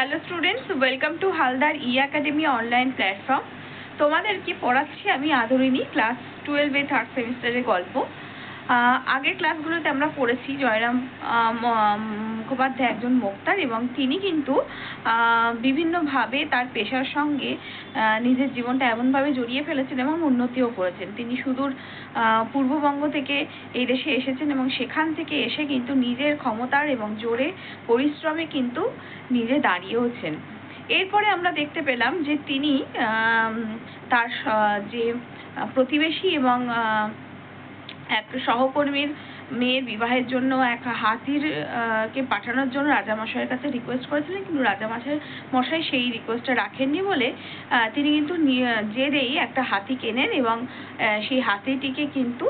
Hello students welcome to Haldar E academy online platform তোমাদেরকে পড়াচ্ছি? আমি আধুরিনী ক্লাস টুয়েলভে থার্ড সেমিস্টারের গল্প। আগের ক্লাসগুলোতে আমরা পড়েছি জয়রাম মুখোপাধ্যায় একজন মোক্তার এবং তিনি কিন্তু বিভিন্নভাবে তার পেশার সঙ্গে নিজের জীবনটা এমনভাবে জড়িয়ে ফেলেছেন এবং উন্নতিও করেছেন। তিনি সুদূর পূর্ববঙ্গ থেকে এই দেশে এসেছেন এবং সেখান থেকে এসে কিন্তু নিজের ক্ষমতার এবং জোরে পরিশ্রমে কিন্তু নিজে দাঁড়িয়েওছেন। এরপরে আমরা দেখতে পেলাম যে তিনি তার যে প্রতিবেশী এবং এক সহকর্মীর মেয়ের বিবাহের জন্য এক হাতির কে পাঠানোর জন্য রাজামশাইয়ের কাছে রিকোয়েস্ট করেছিলেন, কিন্তু রাজামশাই মশাই সেই রিকোয়েস্টটা রাখেননি বলে তিনি কিন্তু জেরেই একটা হাতি কেনেন এবং সেই হাতিটিকে কিন্তু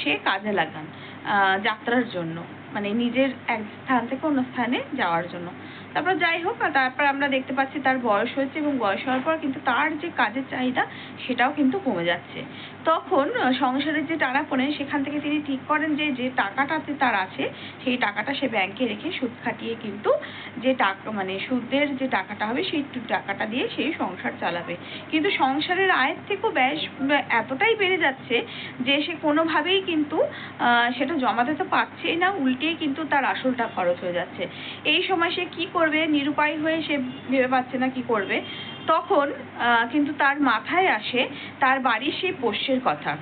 সে কাজে লাগান যাত্রার জন্য মানে নিজের এক স্থান থেকে অন্য স্থানে যাওয়ার জন্য। তারপর যাই হোক তারপর আমরা দেখতে পাচ্ছি তার বয়স হয়েছে এবং বয়স হওয়ার পর কিন্তু তার যে কাজের চাহিদা সেটাও কিন্তু কমে যাচ্ছে। তখন সংসারের যে টানা পড়েন, সেখান থেকে তিনি ঠিক করেন যে যে টাকাটাতে তার আছে, সেই টাকাটা সে ব্যাংকে রেখে সুদ খাটিয়ে কিন্তু যে টাকা মানে সুদের যে টাকাটা হবে, সেই টাকাটা দিয়ে সেই সংসার চালাবে। কিন্তু সংসারের আয়ের থেকেও ব্যয় এতটাই বেড়ে যাচ্ছে যে, সে কোনোভাবেই কিন্তু সেটা জমাতে তো পারছেই না, উল্টেই কিন্তু তার আসলটা খরচ হয়ে যাচ্ছে। এই সময় সে কি করবে? নিরুপায় হয়ে সে ভেবে পাচ্ছে না কি করবে। তখন কিন্তু তার মাথায় আসে তার বাড়ির সেই পোষ্যের কথা।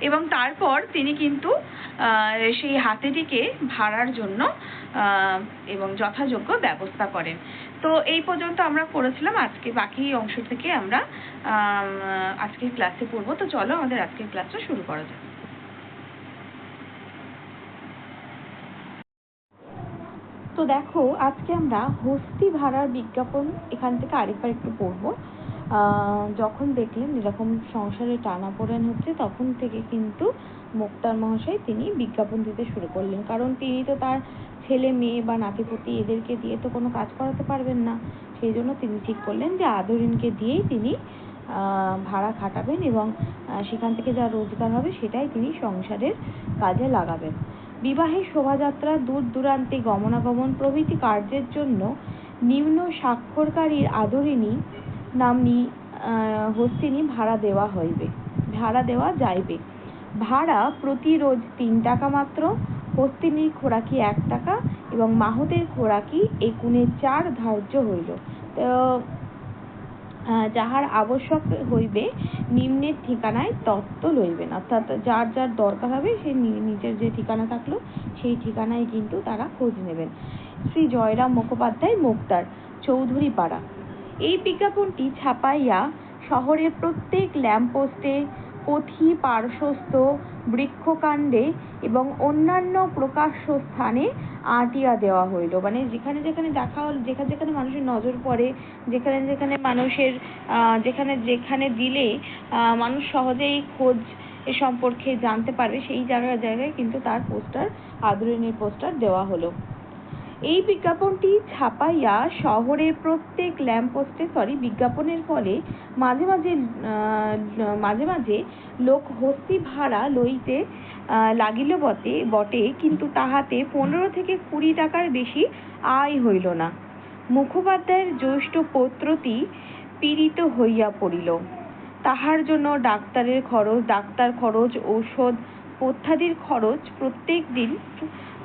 এবং তারপর তিনি কিন্তু সেই হাতিটিকে ভাড়ার জন্য এবং যথাযোগ্য ব্যবস্থা করেন। তো এই পর্যন্ত আমরা করেছিলাম আজকে বাকি অংশ থেকে আমরা আম, আজকের ক্লাসে পড়ব। তো চলো আমাদের আজকের ক্লাসটা শুরু করা যাক। তো দেখো, আজকে আমরা হস্তি ভাড়ার বিজ্ঞাপন এখান থেকে আরেকবার একটু পড়ব। যখন দেখলেন এরকম সংসারে টানা টানাপোড়েন হচ্ছে, তখন থেকে কিন্তু মোক্তার মহাশয় তিনি বিজ্ঞাপন দিতে শুরু করলেন। কারণ তিনি তো তার ছেলে, মেয়ে বা নাতিপুতি এদেরকে দিয়ে তো কোনো কাজ করাতে পারবেন না। সেই জন্য তিনি ঠিক করলেন যে আদরিনকে দিয়েই তিনি ভাড়া খাটাবেন এবং সেখান থেকে যা রোজগার হবে সেটাই তিনি সংসারের কাজে লাগাবেন। বিবাহের শোভাযাত্রা দূর দূরান্তে গমনাগমন প্রভৃতি কার্যের জন্য নিম্ন স্বাক্ষরকারীর আদরিণী নামনি হস্তিনী ভাড়া দেওয়া হইবে। ভাড়া দেওয়া যাইবে। ভাড়া প্রতি রোজ তিন টাকা মাত্র, হস্তিনীর খোরাকি এক টাকা এবং মাহতের খোরাকি একুনে চার ধার্য হইল। তো যাহার আবশ্যক হইবে, নিম্নের ঠিকানায় তত্ত্ব লইবেন অর্থাৎ যার যার দরকার হবে, সে নিজের যে ঠিকানা থাকল, সেই ঠিকানায় কিন্তু তারা খোঁজ নেবেন। শ্রী জয়রাম মুখোপাধ্যায়, মুক্তার চৌধুরী পাড়া এই বিজ্ঞাপনটি ছাপাইয়া শহরের প্রত্যেক ল্যাম্পপোস্টে পথি পার্শ্বস্থ বৃক্ষকাণ্ডে এবং অন্যান্য প্রকাশ্য স্থানে আঁটিয়া দেওয়া হইল। মানে যেখানে যেখানে দেখা হল, যেখানে যেখানে মানুষের নজর পড়ে, যেখানে যেখানে মানুষের যেখানে যেখানে দিলে মানুষ সহজেই খোঁজ এ সম্পর্কে জানতে পারবে। সেই জায়গায় জায়গায় কিন্তু তার পোস্টার আদরিনীর পোস্টার দেওয়া হলো। এই বিজ্ঞাপনটি ছাপাইয়া শহরের প্রত্যেক ল্যাম্পপোস্টে সরি বিজ্ঞাপনের ফলে মাঝে মাঝে মাঝে মাঝে লোক হস্তি ভাড়া লইতে লাগিল বটে বটে, কিন্তু তাহাতে পনেরো থেকে কুড়ি টাকার বেশি আয় হইল না। মুখোপাধ্যায়ের জ্যৈষ্ঠ পৌত্রটি পীড়িত হইয়া পড়িল। তাহার জন্য ডাক্তারের খরচ, ডাক্তার খরচ, ঔষধ পথ্যাদির খরচ প্রত্যেক দিন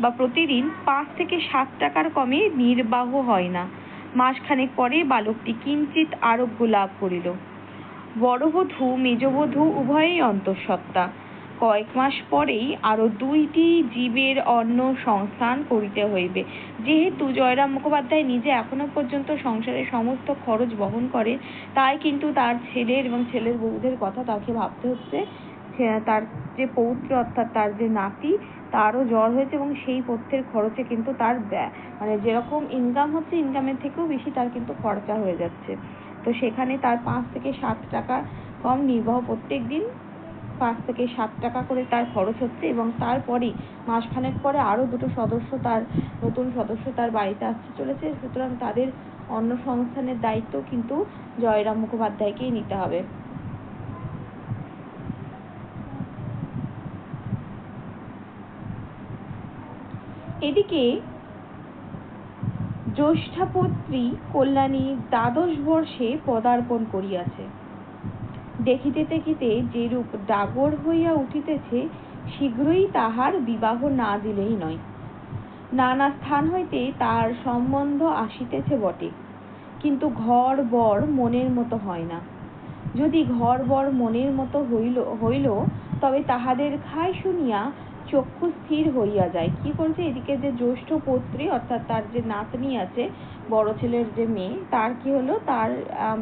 বা প্রতিদিন পাঁচ থেকে সাত টাকার কমে নির্বাহ হয় না। মাসখানেক পরে বালকটি কিঞ্চিত আরোগ্য লাভ করিল। বড়বধূ, মেজবধূ, উভয়েই অন্তঃসত্ত্বা। কয়েক মাস পরেই আরও দুইটি জীবের অন্ন সংস্থান করিতে হইবে। যেহেতু জয়রাম মুখোপাধ্যায় নিজে এখনও পর্যন্ত সংসারের সমস্ত খরচ বহন করে তাই কিন্তু তার ছেলের এবং ছেলের বউদের কথা তাকে ভাবতে হচ্ছে। তার যে পৌত্র অর্থাৎ তার যে নাতি, তারও জ্বর হয়েছে এবং সেই পথ্যের খরচে কিন্তু তার ব্যয় মানে যেরকম ইনকাম হচ্ছে ইনকামের থেকেও বেশি তার কিন্তু খরচা হয়ে যাচ্ছে। তো সেখানে তার পাঁচ থেকে সাত টাকা কম নির্বাহ প্রত্যেক দিন, পাঁচ থেকে সাত টাকা করে তার খরচ হচ্ছে এবং তারপরেই মাসখানেক পরে আরও দুটো সদস্য তার, নতুন সদস্য তার বাড়িতে আসতে চলেছে। সুতরাং তাদের অন্ন সংস্থানের দায়িত্ব কিন্তু জয়রাম মুখোপাধ্যায়কেই নিতে হবে। এদিকে জ্যৈষ্ঠাপত্রী কল্যাণী দ্বাদশ বর্ষে পদার্পণ করিয়াছে। দেখিতে দেখিতে যেরূপ ডাগর হইয়া উঠিতেছে, শীঘ্রই তাহার বিবাহ না দিলেই নয়। নানা স্থান হইতে তার সম্বন্ধ আসিতেছে বটে, কিন্তু ঘর বর মনের মতো হয় না। যদি ঘর বর মনের মতো হইল হইল, তবে তাহাদের খাই শুনিয়া চক্ষু স্থির হইয়া যায়। কি করছে? এদিকে যে জ্যৈষ্ঠ পত্রী, অর্থাৎ তার যে নাতনি আছে, বড় ছেলের যে মেয়ে, তার কি হলো? তার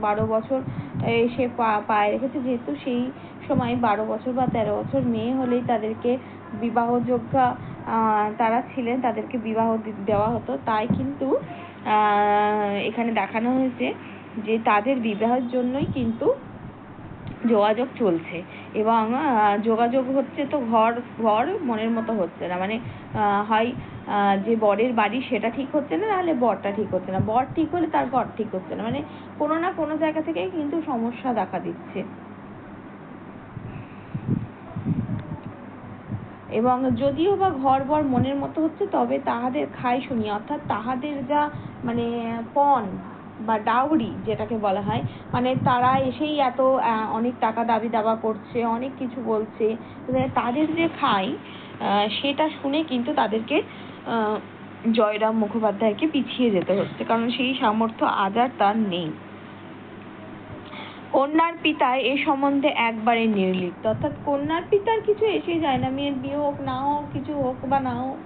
বারো বছর সে পায়ে রেখেছে। যেহেতু সেই সময় বারো বছর বা তেরো বছর মেয়ে হলেই তাদেরকে বিবাহযোগ্যা তারা ছিলেন, তাদেরকে বিবাহ দেওয়া হতো। তাই কিন্তু এখানে দেখানো হয়েছে যে তাদের বিবাহের জন্যই কিন্তু যোগাযোগ চলছে। এবং যোগাযোগ হচ্ছে তো ঘর ঘর মনের মতো হচ্ছে না। মানে হয় যে বরের বাড়ি সেটা ঠিক হচ্ছে না নাহলে বরটা ঠিক হচ্ছে না। বর ঠিক হলে তার ঘর ঠিক হচ্ছে না। মানে কোনো না কোনো জায়গা থেকেই কিন্তু সমস্যা দেখা দিচ্ছে। এবং যদিও বা ঘর, বর মনের মতো হচ্ছে, তবে তাহাদের খাই শুনি। অর্থাৎ তাহাদের যা মানে পণ বা ডাউরি যেটাকে বলা হয় মানে তারা এসেই এত অনেক টাকা দাবি দাবা করছে, অনেক কিছু বলছে। তাদের যে খাই সেটা শুনে কিন্তু তাদেরকে জয়রাম মুখোপাধ্যায়কে পিছিয়ে যেতে হচ্ছে, কারণ সেই সামর্থ্য আজ আর তার নেই। কন্যার পিতা এ সম্বন্ধে একবারে নির্লিপ্ত, অর্থাৎ কন্যার পিতার কিছু এসে যায় না, মেয়ের বিয়ে হোক, না হোক, কিছু হোক বা না হোক,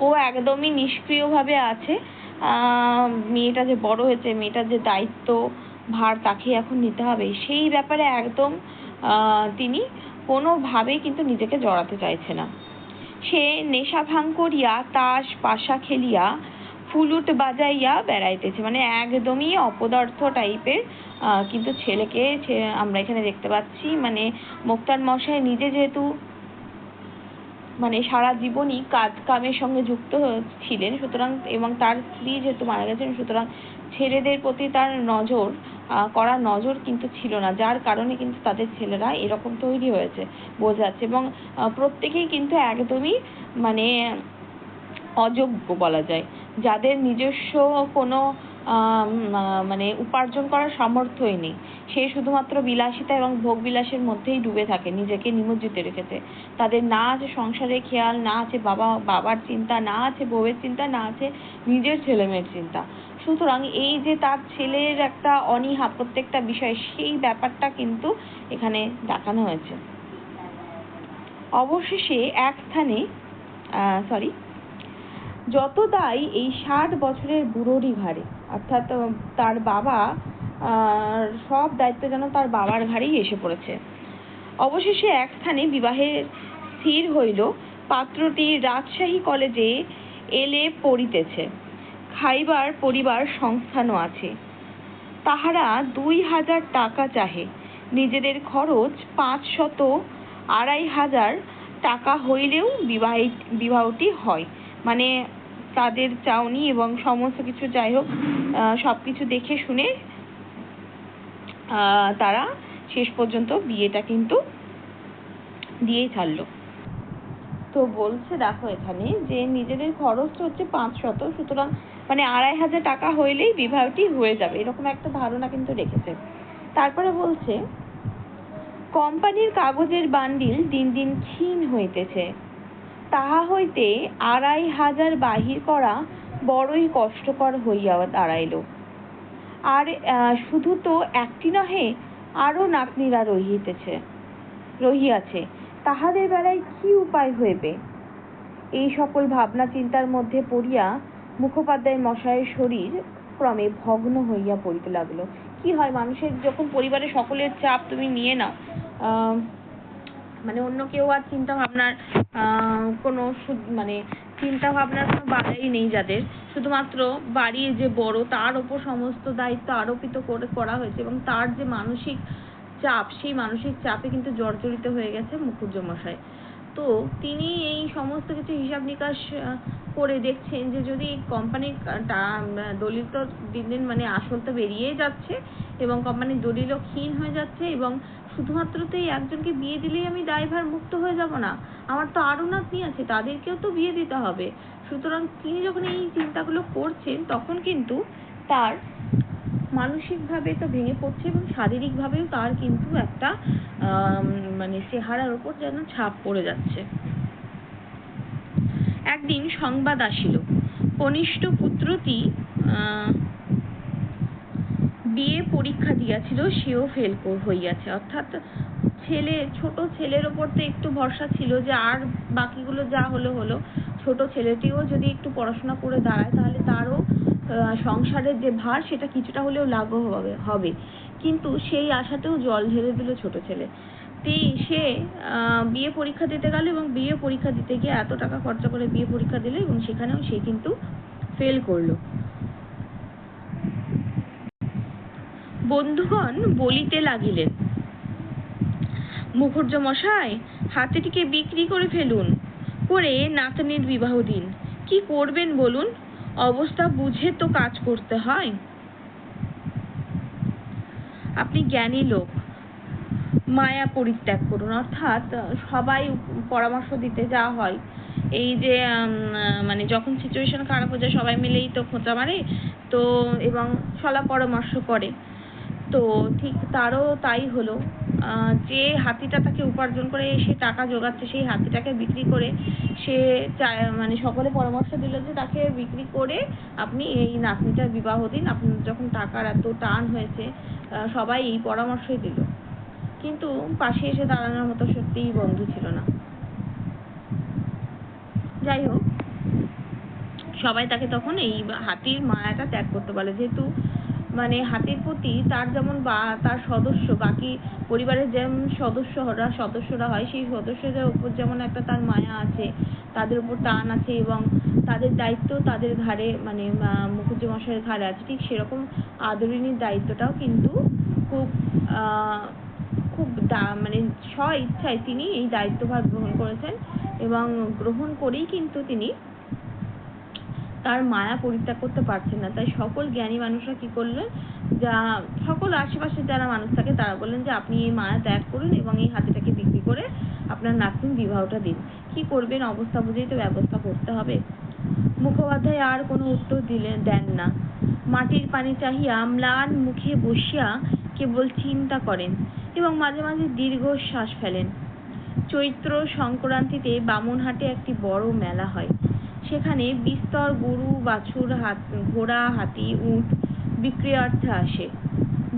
ও একদমই নিষ্ক্রিয়ভাবে আছে। মেয়েটা যে বড় হয়েছে, মেয়েটার যে দায়িত্ব, ভার তাকে এখন নিতে হবে। সেই ব্যাপারে একদম তিনি কোনোভাবেই কিন্তু নিজেকে জড়াতে চাইছে না। সে নেশা ভাঙ করিয়া, তাস, পাশা খেলিয়া, ফুলুট বাজাইয়া বেড়াইতেছে। মানে একদমই অপদার্থ টাইপের কিন্তু ছেলেকে আমরা এখানে দেখতে পাচ্ছি। মানে মোক্তার মশাই নিজে যেহেতু মানে সারা জীবনই কাজ কামের সঙ্গে যুক্ত ছিলেন, সুতরাং এবং তার স্ত্রী যেহেতু মারা গেছেন, সুতরাং ছেলেদের প্রতি তার নজর করা নজর কিন্তু ছিল না, যার কারণে কিন্তু তাদের ছেলেরা এরকম তৈরি হয়েছে, বোঝা যাচ্ছে এবং প্রত্যেকেই কিন্তু একদমই মানে অযোগ্য বলা যায়, যাদের নিজস্ব কোনো মানে উপার্জন করার সামর্থ্যই নেই। সে শুধুমাত্র বিলাসিতা এবং ভোগ বিলাসের মধ্যেই ডুবে থাকে, নিজেকে নিমজ্জিত রেখেছে। তাদের না আছে সংসারের খেয়াল, না আছে বাবা, বাবার চিন্তা, না আছে বউয়ের চিন্তা, না আছে নিজের ছেলে মেয়ের চিন্তা। সুতরাং এই যে তার ছেলের একটা অনীহা প্রত্যেকটা বিষয়, সেই ব্যাপারটা কিন্তু এখানে দেখানো হয়েছে। অবশেষে এক স্থানে সরি যত দায় এই ষাট বছরের বুড়োরই ঘাড়ে অর্থাৎ তার বাবা সব দায়িত্ব যেন তার বাবার ঘাড়েই এসে পড়েছে। অবশেষে এক স্থানে বিবাহের স্থির হইল। পাত্রটি রাজশাহী কলেজে এলে পড়িতেছে। খাইবার পরিবার সংস্থানও আছে। তাহারা দুই হাজার টাকা চাহে। নিজেদের খরচ পাঁচ শত আড়াই হাজার টাকা হইলেও বিবাহিত, বিবাহটি হয়। মানে তাদের চাউনি এবং সমস্ত কিছু যাই হোক সব কিছু দেখে শুনে তারা শেষ পর্যন্ত বিয়েটা কিন্তু দিয়েই ছাড়লো। তো বলছে, দেখো এখানে যে নিজেদের খরচ হচ্ছে পাঁচ শত, সুতরাং মানে আড়াই হাজার টাকা হইলেই বিবাহটি হয়ে যাবে, এরকম একটা ধারণা কিন্তু রেখেছে। তারপরে বলছে, কোম্পানির কাগজের বান্ডিল দিন দিন ক্ষীণ হইতেছে। তাহা হইতে আড়াই হাজার বাহির করা বড়ই কষ্টকর হইয়া দাঁড়াইল। আর শুধু তো একটি নহে, আরও নাতনিরা রহিতেছে, রহিয়াছে। তাহাদের বেলায় কি উপায় হইবে? এই সকল ভাবনা চিন্তার মধ্যে পড়িয়া মুখোপাধ্যায় মশাইয়ের শরীর ক্রমে ভগ্ন হইয়া পড়িতে লাগল। কি হয়, মানুষের যখন পরিবারের সকলের চাপ তুমি নিয়ে নাও মানে অন্য কেউ আর চিন্তা ভাবনার কোনো মানে চিন্তা ভাবনার কোনো বাধাই নেই যাদের। শুধুমাত্র বাড়ির যে বড়, তার ওপর সমস্ত দায়িত্ব আরোপিত করে করা হয়েছে এবং তার যে মানসিক চাপ, সেই মানসিক চাপে কিন্তু জর্জরিত হয়ে গেছে মুখুজ্জমশাই তো তিনি এই সমস্ত কিছু হিসাব নিকাশ করে দেখছেন যে যদি কোম্পানির দলিল তো দিন দিন মানে আসল তো বেরিয়েই যাচ্ছে এবং কোম্পানির দলিলও ক্ষীণ হয়ে যাচ্ছে এবং শুধুমাত্র তো এই একজনকে বিয়ে দিলেই আমি দায়ভার মুক্ত হয়ে যাব না। আমার তো আরও নাতনি আছে, তাদেরকেও তো বিয়ে দিতে হবে। সুতরাং তিনি যখন এই চিন্তাগুলো করছেন, তখন কিন্তু তার মানসিকভাবে তো ভেঙে পড়ছে এবং শারীরিকভাবেও তার কিন্তু একটা মানে চেহারার উপর যেন ছাপ পড়ে যাচ্ছে। একদিন সংবাদ আসিল, কনিষ্ঠ পুত্রটি বিয়ে পরীক্ষা দিয়াছিল, সেও ফেল হইয়াছে। অর্থাৎ ছেলে, ছোট ছেলের ওপর তো একটু ভরসা ছিল যে আর বাকিগুলো যা হলো হলো, ছোট ছেলেটিও যদি একটু পড়াশোনা করে দাঁড়ায়, তাহলে তারও সংসারের যে ভার, সেটা কিছুটা হলেও লাঘব হবে হবে। কিন্তু সেই আশাতেও জল ঢেলে দিল ছোট ছেলে। তে সে বিয়ে পরীক্ষা দিতে গেল এবং বিয়ে পরীক্ষা দিতে গিয়ে এত টাকা খরচা করে বিয়ে পরীক্ষা দিল এবং সেখানেও সে কিন্তু ফেল করল। বন্ধুগণ বলিতে লাগিলেন মুখুজ্জ মশাই হাতিটিকে বিক্রি করে ফেলুন, করে নাতনির বিবাহ দিন। কি করবেন বলুন? অবস্থা বুঝে তো কাজ করতে হয়। আপনি জ্ঞানী লোক, মায়া পরিত্যাগ করুন। অর্থাৎ সবাই পরামর্শ দিতে যা হয়। এই যে মানে যখন সিচুয়েশন খারাপ হয়ে যায়, সবাই মিলেই তো খোঁচা মারে, তো এবং সলা পরামর্শ করে। তো ঠিক তারও তাই হলো। যে হাতিটা তাকে উপার্জন করে সে টাকা জোগাচ্ছে, সেই হাতিটাকে বিক্রি করে সে মানে সকলে পরামর্শ দিল যে তাকে বিক্রি করে আপনি এই নাতনিটার বিবাহ দিন। আপনার যখন টাকার এত টান হয়েছে সবাই এই পরামর্শই দিল। কিন্তু পাশে এসে দাঁড়ানোর মতো সত্যিই বন্ধু ছিল না। যাই হোক, সবাই তাকে তখন এই হাতির মায়াটা ত্যাগ করতে বলে। যেহেতু মানে হাতির প্রতি তার যেমন বা তার সদস্য বাকি পরিবারের যেমন সদস্যরা সদস্যরা হয় সেই সদস্যদের উপর যেমন একটা তার মায়া আছে তাদের উপর টান আছে এবং তাদের দায়িত্ব তাদের ঘাড়ে মানে আহ, মুখুজ্জে মশাইয়ের ঘাড়ে আছে ঠিক সেরকম আদরিনীর দায়িত্বটাও কিন্তু খুব খুব দা- মানে স্ব ইচ্ছায় তিনি এই দায়িত্বভার গ্রহণ করেছেন এবং গ্রহণ করেই কিন্তু তিনি তার মায়া পরিত্যাগ করতে পারছেন না। তাই সকল জ্ঞানী মানুষরা কি করলেন? যা সকল আশেপাশে যারা মানুষ থাকে, তারা বললেন যে, আপনি এই মায়া ত্যাগ করুন এবং এই হাতিটাকে বিক্রি করে আপনার নাতনির বিবাহটা দিন। কি করবেন? অবস্থা বুঝেই তো ব্যবস্থা করতে হবে। মুখোপাধ্যায় আর কোনো উত্তর দিলেন দেন না। মাটির পানি চাহিয়া ম্লান মুখে বসিয়া কেবল চিন্তা করেন এবং মাঝে মাঝে দীর্ঘশ্বাস ফেলেন। চৈত্র সংক্রান্তিতে বামুনহাটে একটি বড় মেলা হয়। সেখানে বিস্তর গরু, বাছুর, হাত, ঘোড়া, হাতি, উট বিক্রয়ার্থে আসে।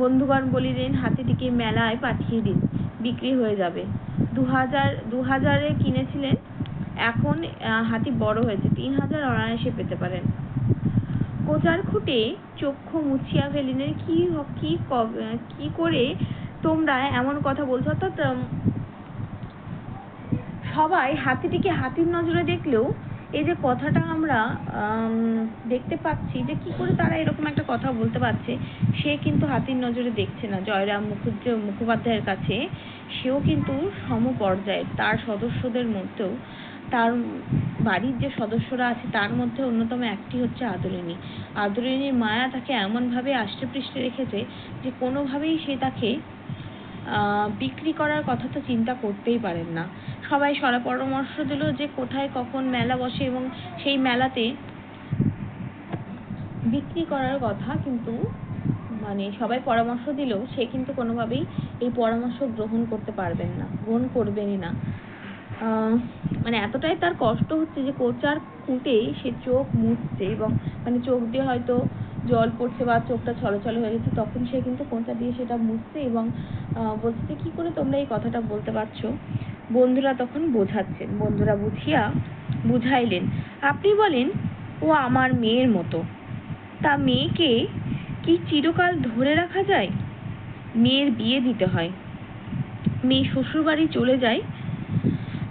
বন্ধুগণ বলিলেন, হাতিটিকে মেলায় পাঠিয়ে দিন, বিক্রি হয়ে যাবে। দু হাজার দু হাজারে কিনেছিলেন, এখন হাতি বড় হয়েছে তিন হাজার অনায়াসে পেতে পারেন। কোচার খুঁটে চক্ষু মুছিয়া ফেলিলেন, কি কি কি করে তোমরা এমন কথা বলছো? অর্থাৎ সবাই হাতিটিকে হাতির নজরে দেখলেও এই যে কথাটা আমরা আম, দেখতে পাচ্ছি যে কি করে তারা এরকম একটা কথা বলতে পারছে সে কিন্তু হাতির নজরে দেখছে না। জয়রাম মুখুজ্জ মুখোপাধ্যায়ের কাছে সেও কিন্তু সমপর্যায়ের তার সদস্যদের মধ্যেও তার বাড়ির যে সদস্যরা আছে তার মধ্যে অন্যতম একটি হচ্ছে আদরিণী। আদরিণীর মায়া তাকে এমনভাবে আষ্টে পৃষ্ঠে রেখেছে যে কোনোভাবেই সে তাকে বিক্রি করার কথা তো চিন্তা করতেই পারেন না। সবাই সরা পরামর্শ দিল যে কোথায় কখন মেলা বসে এবং সেই মেলাতে বিক্রি করার কথা কিন্তু মানে সবাই পরামর্শ দিলেও সে কিন্তু কোনোভাবেই এই পরামর্শ গ্রহণ করতে পারবেন না, গ্রহণ করবেনই না। মানে এতটাই তার কষ্ট হচ্ছে যে কোচার খুঁটে সে চোখ মুছছে এবং মানে চোখ দিয়ে হয়তো জল পড়ছে বা চোখটা ছলছল হয়ে গেছে, তখন সে কিন্তু কোঁচা দিয়ে সেটা মুছছে এবং বলছে যে কি করে তোমরা এই কথাটা বলতে পারছ? বন্ধুরা তখন বোঝাচ্ছেন, বন্ধুরা বুঝিয়া বুঝাইলেন, আপনি বলেন, ও আমার মেয়ের মতো, তা মেয়েকে কি চিরকাল ধরে রাখা যায়? মেয়ের বিয়ে দিতে হয়, মেয়ে শ্বশুরবাড়ি চলে যায়,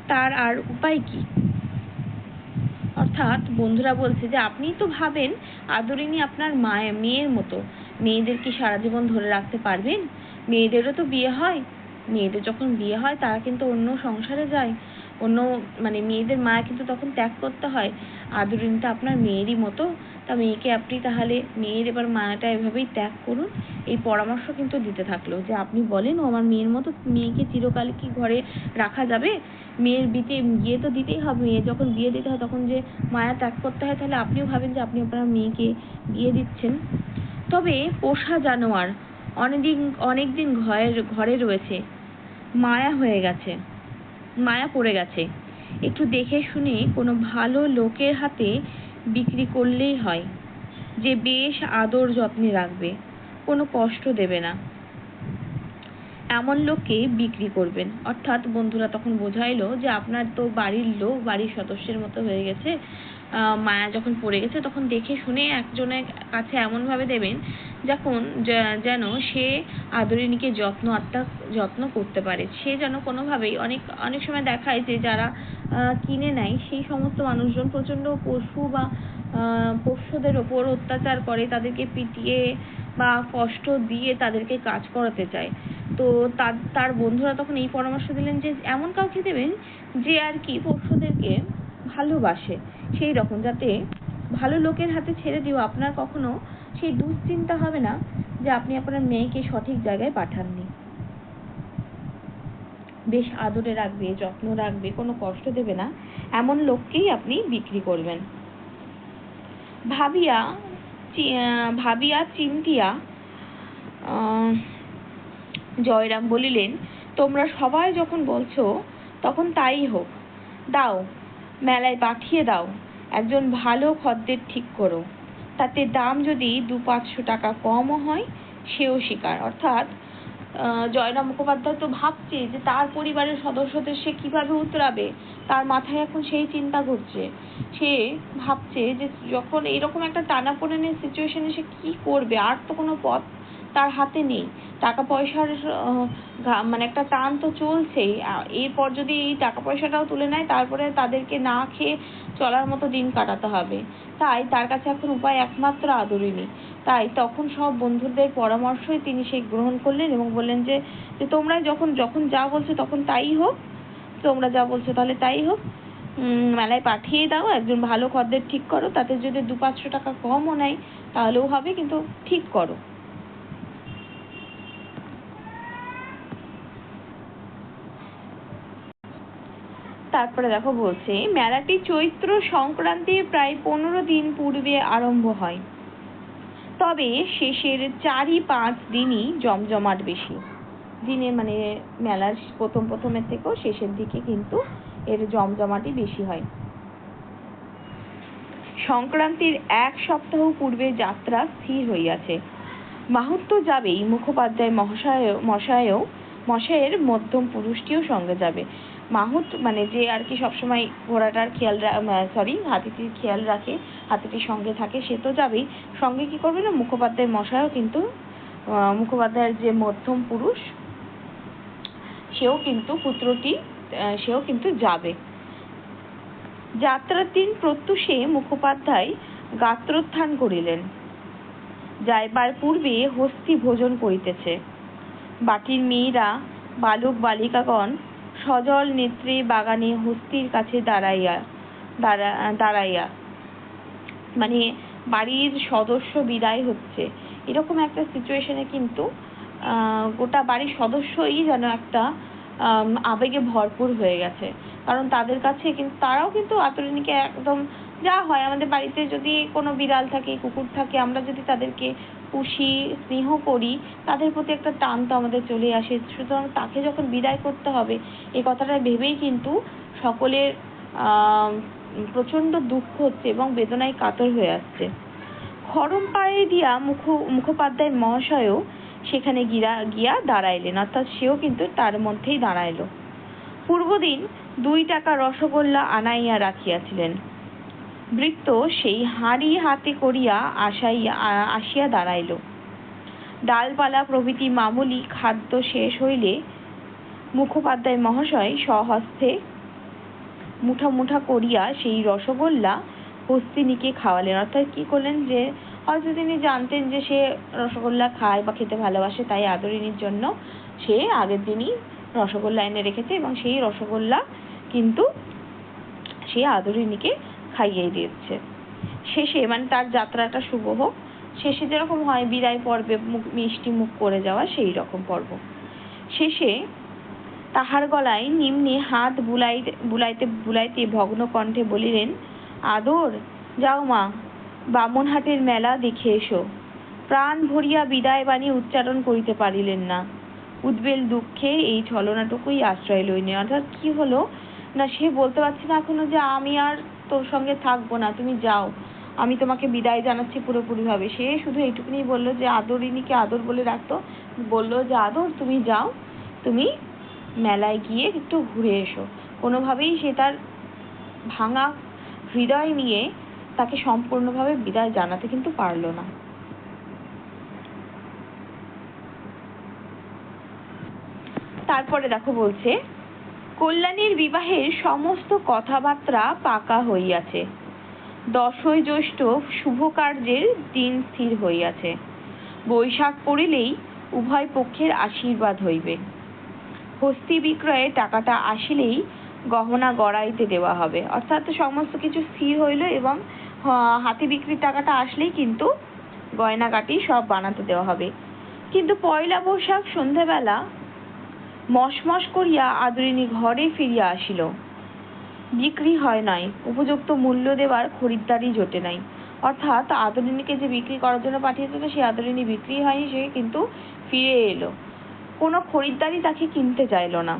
তার আর উপায় কি? অর্থাৎ বন্ধুরা বলছে যে, আপনি তো ভাবেন আদরিণী আপনার মায়ের মেয়ের মতো। মেয়েদের কি সারা জীবন ধরে রাখতে পারবেন? মেয়েদেরও তো বিয়ে হয়। মেয়েদের যখন বিয়ে হয়, তারা কিন্তু অন্য সংসারে যায়। অন্য মানে মেয়েদের মায়া কিন্তু তখন ত্যাগ করতে হয়। আদরিনীটা আপনার মেয়েরই মতো। তা মেয়েকে আপনি তাহলে মেয়ের এবার মায়াটা এভাবেই ত্যাগ করুন। এই পরামর্শ কিন্তু দিতে থাকল যে আপনি বলেন, ও আমার মেয়ের মতো মেয়েকে চিরকাল কি ঘরে রাখা যাবে? মেয়ের বিতে বিয়ে তো দিতেই হবে। মেয়ে যখন বিয়ে দিতে হয় তখন যে মায়া ত্যাগ করতে হয়, তাহলে আপনিও ভাবেন যে আপনি আপনার মেয়েকে বিয়ে দিচ্ছেন। তবে পোষা জানোয়ার অনেকদিন অনেকদিন ঘরে ঘরে রয়েছে। মায়া হয়ে গেছে। মায়া পড়ে গেছে। একটু দেখে শুনে কোনো ভালো লোকের হাতে বিক্রি করলেই হয়। যে বেশ আদর যত্নে রাখবে, কোনো কষ্ট দেবে না। এমন লোককে বিক্রি করবেন। অর্থাৎ বন্ধুরা তখন বোঝাইলো যে আপনার তো বাড়ির লোক, বাড়ির সদস্যের মতো হয়ে গেছে। মায়া যখন পড়ে গেছে তখন দেখে শুনে একজনের কাছে এমন ভাবে দেবেন, যখন যেন সে আদরিনীকে যত্ন, আত্মা যত্ন করতে পারে। সে যেন কোনোভাবেই অনেক অনেক সময় দেখায় যে যারা কিনে নেয়, সেই সমস্ত মানুষজন প্রচণ্ড পশু বা পোষ্যদের ওপর অত্যাচার করে, তাদেরকে পিটিয়ে বা কষ্ট দিয়ে তাদেরকে কাজ করাতে চায়। তো তার তার বন্ধুরা তখন এই পরামর্শ দিলেন যে, এমন কাউকে দেবেন যে আর কি পশুদেরকে ভালোবাসে। সেই রকম, যাতে ভালো লোকের হাতে ছেড়ে দিও। আপনার কখনো সেই দুশ্চিন্তা হবে না যে আপনি আপনার মেয়েকে সঠিক জায়গায় পাঠাননি। বেশ আদরে রাখবে, যত্ন রাখবে, কোনো কষ্ট দেবে না। এমন লোককেই আপনি বিক্রি করবেন। ভাবিয়া ভাবিয়া চিন্তিয়া জয়রাম বলিলেন, তোমরা সবাই যখন বলছো, তখন তাই হোক। দাও মেলায় পাঠিয়ে দাও। একজন ভালো খদ্দের ঠিক করো। তাতে দাম যদি দু পাঁচশো টাকা কমও হয়, সেও স্বীকার অর্থাৎ জয়রাম মুখোপাধ্যায় তো ভাবছে যে তার পরিবারের সদস্যদের সে কীভাবে উতরাবে? তার মাথায় এখন সেই চিন্তা ঘুরছে। সে ভাবছে যে যখন এরকম একটা টানাপোড়েনের সিচুয়েশনে সে কি করবে? আর তো কোনো পথ তার হাতে নেই। টাকা পয়সার মানে একটা টান তো চলছেই। এরপর যদি এই টাকা পয়সাটাও তুলে নেয়, তারপরে তাদেরকে না খেয়ে চলার মতো দিন কাটাতে হবে। তাই তার কাছে এখন উপায় একমাত্র আদরিনী তাই তখন সব বন্ধুদের পরামর্শই তিনি সেই গ্রহণ করলেন এবং বললেন যে যে তোমরা যখন যখন যা বলছো তখন তাই হোক। তোমরা যা বলছো তাহলে তাই হোক। মেলায় পাঠিয়ে দাও, একজন ভালো খদ্দের ঠিক করো। তাতে যদি দু পাঁচশো টাকা কমও নেয়, তাহলেও হবে, কিন্তু ঠিক করো। তারপরে দেখো বলছে, মেলাটি চৈত্র সংক্রান্তির প্রায় পনেরো দিন পূর্বে আরম্ভ হয়। তবে শেষের চারি পাঁচ দিনই জমজমাট বেশি। দিনে মানে মেলার প্রথম প্রথমের থেকেও শেষের দিকে কিন্তু এর জমজমাটই বেশি হয়। সংক্রান্তির এক সপ্তাহ পূর্বে যাত্রা স্থির হইয়াছে। মাহাত্ম যাবেই, মুখোপাধ্যায় মহাশয় মশায়ও মশায়ের মধ্যম পুরুষটিও সঙ্গে যাবে। মাহুত মানে যে আর কি সবসময় ঘোড়াটার খেয়াল সরি হাতিটির খেয়াল রাখে, হাতিটির সঙ্গে থাকে, সে তো যাবেই। সঙ্গে কি করবে না? মুখোপাধ্যায় মশাইও কিন্তু মুখোপাধ্যায়ের যে মধ্যম পুরুষ, সেও কিন্তু পুত্রটি সেও কিন্তু যাবে। যাত্রার দিন প্রত্যুষে মুখোপাধ্যায় গাত্রোত্থান করিলেন। যাইবার পূর্বে হস্তি ভোজন করিতেছে। বাটির মেয়েরা বালক বালিকাগণ সজল নেত্রে বাগানে হস্তির কাছে দাঁড়াইয়া, দাঁড়া, দাঁড়াইয়া। মানে বাড়ির সদস্য বিদায় হচ্ছে। এরকম একটা সিচুয়েশনে কিন্তু গোটা বাড়ির সদস্যই যেন একটা আবেগে ভরপুর হয়ে গেছে। কারণ তাদের কাছে কিন্তু, তারাও কিন্তু আতরিনীকে একদম যা হয়, আমাদের বাড়িতে যদি কোনো বিড়াল থাকে, কুকুর থাকে, আমরা যদি তাদেরকে পুষি, স্নেহ করি, তাদের প্রতি একটা টান তো আমাদের চলে আসে। সুতরাং তাকে যখন বিদায় করতে হবে এই কথাটা ভেবেই কিন্তু সকলের, আহ প্রচণ্ড দুঃখ হচ্ছে এবং বেদনায় কাতর হয়ে আসছে। খরম পায়ে দিয়া মুখ, মুখোপাধ্যায় মহাশয়ও সেখানে গিয়া গিয়া দাঁড়াইলেন, অর্থাৎ সেও কিন্তু তার মধ্যেই দাঁড়াইলো। পূর্বদিন দুই টাকা রসগোল্লা আনাইয়া রাখিয়াছিলেন। বৃত্ত সেই হাঁড়ি হাতে করিয়া আসাইয়া আসিয়া দাঁড়াইল। ডালপালা প্রভৃতি মামুলি খাদ্য শেষ হইলে মুখোপাধ্যায় মহাশয় স্বহস্তে মুঠা মুঠা করিয়া সেই রসগোল্লা হস্তিনীকে খাওয়ালেন। অর্থাৎ কি করলেন যে, হয়তো তিনি জানতেন যে সে রসগোল্লা খায় বা খেতে ভালোবাসে, তাই আদরিনীর জন্য সে আগের দিনই রসগোল্লা এনে রেখেছে এবং সেই রসগোল্লা কিন্তু সে আদরিনীকে খাইয়ে দিচ্ছে শেষে মানে তার যাত্রাটা শুভ হোক। শেষে যেরকম হয়, বিদায় পর্বে মুখ, মিষ্টি মুখ করে যাওয়া সেই রকম পর্ব। শেষে তাহার গলায় নিম্নে হাত বুলাইতে বুলাইতে বুলাইতে ভগ্ন কণ্ঠে বলিলেন, আদর, যাও মা বামনহাটের মেলা দেখে এসো। প্রাণ ভরিয়া বিদায় বাণী উচ্চারণ করিতে পারিলেন না। উদ্বেল দুঃখে এই ছলনাটুকুই আশ্রয় লইনি। অর্থাৎ কি হলো? না, সে বলতে পারছে না এখনও যে আমি আর তোর সঙ্গে থাকব না, তুমি যাও। আমি তোমাকে বিদায় জানাচ্ছি পুরোপুরি ভাবে সে শুধু এইটুকুনি বলল যে আদরিনীকে আদর বলে রাখতো। বলল যে, আদর, তুমি যাও। তুমি মেলায় গিয়ে একটু ঘুরে এসো। কোনোভাবেই সে তার ভাঙা হৃদয় নিয়ে তাকে সম্পূর্ণভাবে বিদায় জানাতে কিন্তু পারল না। তারপরে দেখো বলছে কল্যাণীর বিবাহের সমস্ত কথাবার্তা পাকা হইয়াছে। দশই জ্যৈষ্ঠ শুভ কার্যের দিন স্থির হইয়াছে। বৈশাখ পড়িলেই উভয় পক্ষের আশীর্বাদ হইবে। হস্তি বিক্রয়ে টাকাটা আসিলেই গহনা গড়াইতে দেওয়া হবে। অর্থাৎ সমস্ত কিছু স্থির হইল এবং হাতি বিক্রির টাকাটা আসলেই কিন্তু গয়নাগাটি সব বানাতে দেওয়া হবে। কিন্তু পয়লা বৈশাখ সন্ধ্যাবেলা মশমশ করিয়া আদরিনী ঘরে ফিরিয়া আসিল। বিক্রি হয় নাই, উপযুক্ত মূল্য দেওয়ার খরিদ্দারই জোটে নাই। অর্থাৎ আদরিনীকে যে বিক্রি করার জন্য পাঠিয়েছিল সেই আদরিনী বিক্রি হয়নি, সে কিন্তু ফিরে এলো। কোনো খরিদ্দারই তাকে কিনতে চাইল না।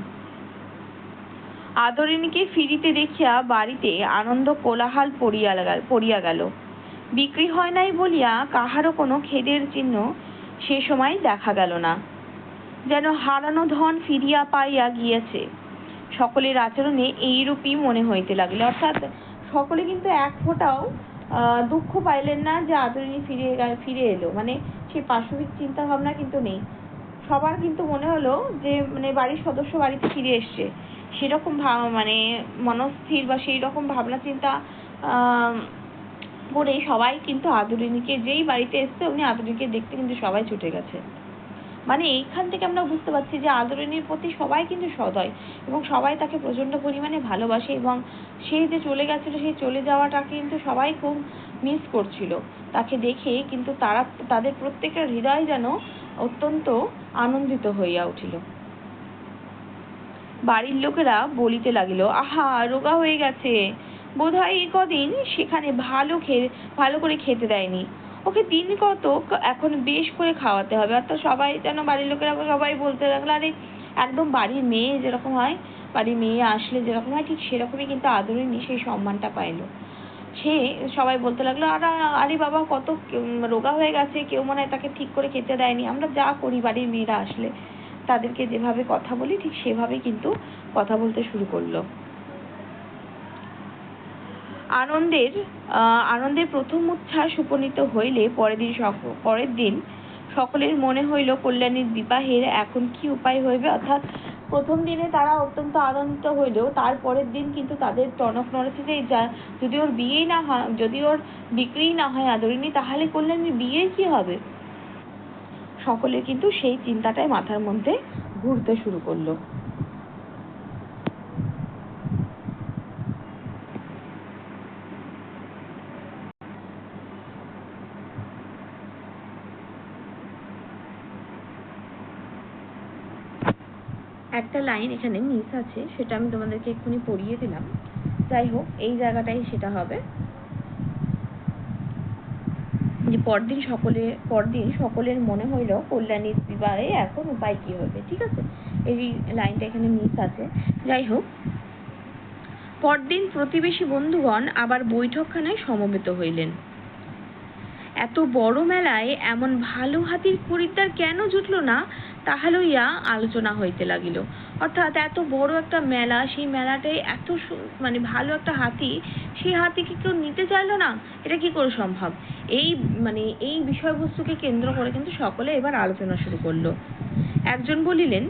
আদরিনীকে ফিরিতে দেখিয়া বাড়িতে আনন্দ কোলাহল পড়িয়া গেল- পড়িয়া গেল। বিক্রি হয় নাই বলিয়া কাহারও কোনো খেদের চিহ্ন সে সময় দেখা গেল না। যেন হারানো ধন ফিরিয়া পাইয়া গিয়েছে। সকলের আচরণে এইরূপই মনে হইতে লাগল। অর্থাৎ সকলে কিন্তু এক ফোঁটাও দুঃখ পাইলেন না যে আদরিনী ফিরে ফিরে এলো। মানে সেই পাশবিক চিন্তা ভাবনা কিন্তু নেই। সবার কিন্তু মনে হলো যে মানে বাড়ির সদস্য বাড়িতে ফিরে এসছে। সেরকম মানে মনস্থির বা সেই রকম ভাবনা চিন্তা করে সবাই কিন্তু আদরিনীকে যেই বাড়িতে এসছে, উনি আদরিনীকে দেখতে কিন্তু সবাই ছুটে গেছে। মানে এইখান থেকে আমরা বুঝতে পারছি যে আদরণীর প্রতি সবাই কিন্তু সদয় এবং সবাই তাকে প্রচণ্ড পরিমাণে ভালোবাসে এবং সে যে চলে গেছিল সেই চলে যাওয়াটা কিন্তু সবাই খুব মিস করছিল। তাকে দেখে কিন্তু তারা, তাদের প্রত্যেকের হৃদয় যেন অত্যন্ত আনন্দিত হইয়া উঠিল। বাড়ির লোকেরা বলিতে লাগিল, আহা, রোগা হয়ে গেছে। বোধহয় এই কদিন সেখানে ভালো খেয়ে ভালো করে খেতে দেয়নি। ওকে দিন কতক এখন বেশ করে খাওয়াতে হবে। অর্থাৎ সবাই যেন বাড়ির লোকেরা সবাই বলতে লাগল আরে একদম বাড়ির মেয়ে যেরকম হয়, বাড়ির মেয়ে আসলে যেরকম হয়, ঠিক সেরকমই কিন্তু আদরিনী সেই সম্মানটা পাইলো। সে সবাই বলতে লাগল, আরে আরে বাবা, কত রোগা হয়ে গেছে, কেউ মনে হয় তাকে ঠিক করে খেতে দেয়নি। আমরা যা করি বাড়ির মেয়েরা আসলে তাদেরকে যেভাবে কথা বলি, ঠিক সেভাবেই কিন্তু কথা বলতে শুরু করল। আনন্দের আনন্দের প্রথম উচ্ছ্বাস উপনীত হইলে পরের দিন পরের দিন সকলের মনে হইল কল্যাণীর বিবাহের এখন কি উপায় হইবে? অর্থাৎ প্রথম দিনে তারা অত্যন্ত আনন্দিত হইলেও তার পরের দিন কিন্তু তাদের টনক নড়েছে যে যা যদি ওর বিয়েই না হয়, যদি ওর বিক্রিই না হয় আদরিনী তাহলে কল্যাণীর বিয়ে কি হবে? সকলে কিন্তু সেই চিন্তাটাই মাথার মধ্যে ঘুরতে শুরু করল। একটা লাইন এখানে মিস আছে, সেটা আমি তোমাদেরকে এক্ষুনি পড়িয়ে দিলাম। যাই হোক, এই জায়গাটাই সেটা হবে। যে পরদিন সকলে, পরদিন সকলের মনে হইল কল্যাণীর বিবাহে এখন উপায় কি হবে, ঠিক আছে? এই লাইনটা এখানে মিস আছে। যাই হোক, পরদিন প্রতিবেশী বন্ধুগণ আবার বৈঠকখানায় সমবেত হইলেন। এত বড় মেলায় এমন ভালো হাতির খরিদ্দার কেন জুটলো না? তাহা লইয়া আলোচনা হইতে লাগিল। অর্থাৎ এত বড় একটা মেলা, সেই মেলাটায় এত মানে ভালো একটা হাতি, সেই হাতিকে কেউ নিতে চাইলো না? এটা কি করে সম্ভব? এই মানে এই বিষয়বস্তুকে কেন্দ্র করে কিন্তু সকলে এবার আলোচনা শুরু করল। একজন বলিলেন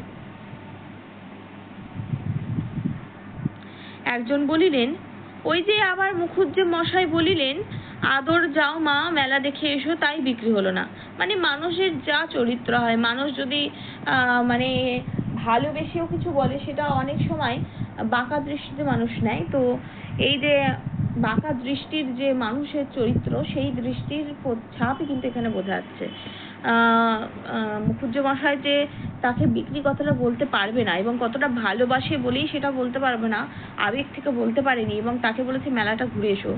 একজন বলিলেন, ওই যে আবার মুখুজ্জে মশাই বলিলেন আদর যাও মা মেলা দেখে এসো তাই বিক্রি হলো না। মানে মানুষের যা চরিত্র হয় মানুষ যদি মানে ভালোবেসেও কিছু বলে সেটা অনেক সময় বাঁকা দৃষ্টিতে মানুষ নেয়। তো এই যে বাঁকা দৃষ্টির যে মানুষের চরিত্র সেই দৃষ্টির ছাপই কিন্তু এখানে বোঝা যাচ্ছে। আহ, আহ, মুখুজ্জ মশাই যে তাকে বিক্রি কথাটা বলতে পারবে না এবং কতটা ভালোবাসে বলেই সেটা বলতে পারবে না, আবেগ থেকে বলতে পারেনি এবং তাকে বলেছে, মেলাটা ঘুরে এসো।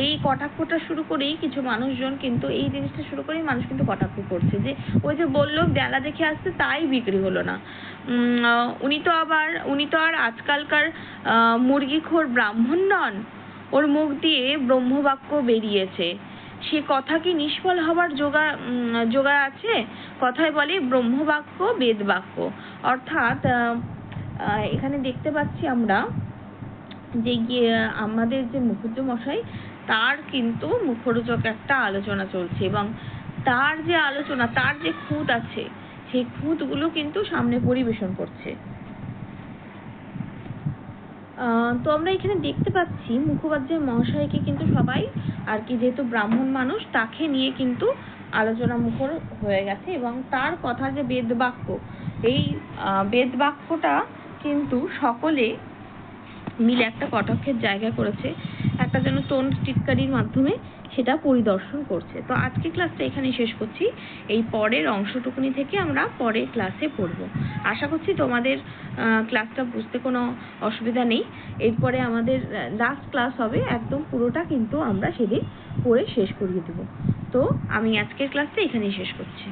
এই কটাক্ষটা শুরু করেই কিছু মানুষজন কিন্তু এই জিনিসটা শুরু করেই মানুষ কিন্তু কটাক্ষ করছে যে, ওই যে বলল মেলা দেখে আসতে তাই বিক্রি হলো না। উনি তো আবার, উনি তো আর আজকালকার মুরগিখোর ব্রাহ্মণ নন। ওর মুখ দিয়ে ব্রহ্মবাক্য বেরিয়েছে। সে কথা কি নিষ্ফল হবার যোগা যোগা আছে? কথায় বলে ব্রহ্মবাক্য, বেদবাক্য। অর্থাৎ এখানে দেখতে পাচ্ছি আমরা যে আমাদের যে মুখুজ্জ মশাই, তার কিন্তু মুখরোচক একটা আলোচনা চলছে এবং তার যে আলোচনা, তার যে খুঁত আছে, সেই খুঁতগুলো কিন্তু সামনে পরিবেশন করছে। তো আমরা এখানে দেখতে পাচ্ছি মুখোপাধ্যায় মহাশয়কে কিন্তু সবাই আর কি যেহেতু ব্রাহ্মণ মানুষ তাকে নিয়ে কিন্তু আলোচনা মুখর হয়ে গেছে এবং তার কথা যে বেদ বাক্য এই আহ, বেদবাক্যটা কিন্তু সকলে মিলে একটা কটাক্ষের জায়গা করেছে। একটা যেন টোন টিটকারির মাধ্যমে সেটা পরিদর্শন করছে। তো আজকে ক্লাসটা এখানেই শেষ করছি। এই পরের অংশটুকুনি থেকে আমরা পরের ক্লাসে পড়ব। আশা করছি তোমাদের ক্লাসটা বুঝতে কোনো অসুবিধা নেই। এরপরে আমাদের লাস্ট ক্লাস হবে। একদম পুরোটা কিন্তু আমরা সেদিন পড়ে শেষ করিয়ে দেবো। তো আমি আজকের ক্লাসটা এখানেই শেষ করছি।